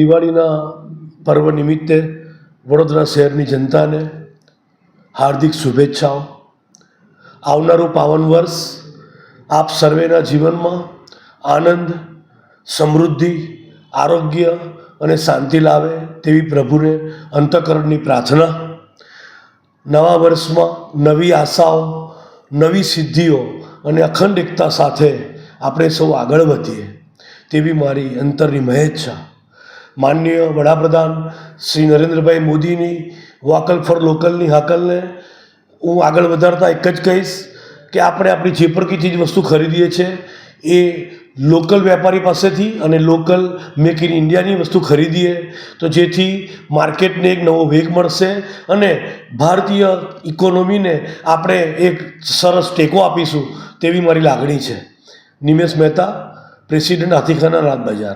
દિવાળીના પર્વ નિમિત્તે વડોદરા શહેરની જનતાને હાર્દિક શુભેચ્છાઓ. આવનારું પાવન વર્ષ આપ સર્વેના જીવનમાં આનંદ, સમૃદ્ધિ, આરોગ્ય અને શાંતિ લાવે તેવી પ્રભુને અંતઃકરણની પ્રાર્થના. નવા વર્ષમાં નવી આશાઓ, નવી સિદ્ધિઓ અને અખંડ એકતા સાથે આપણે સૌ આગળ વધીએ તેવી મારી અંતરની મહેચ્છા. માનનીય વડાપ્રધાન શ્રી નરેન્દ્રભાઈ મોદીની વોકલ ફોર લોકલની હાકલને હું આગળ વધારતા એક જ કહીશ કે આપણે આપણી જે પણ કંઈ ચીજ વસ્તુ ખરીદીએ છીએ એ લોકલ વેપારી પાસેથી અને લોકલ મેક ઇન ઇન્ડિયાની વસ્તુ ખરીદીએ, તો જેથી માર્કેટને એક નવો વેગ મળશે અને ભારતીય ઇકોનોમીને આપણે એક સરસ ટેકો આપીશું તેવી મારી લાગણી છે. નિમેશ મહેતા, પ્રેસિડેન્ટ હાથીખાના રાત બજાર.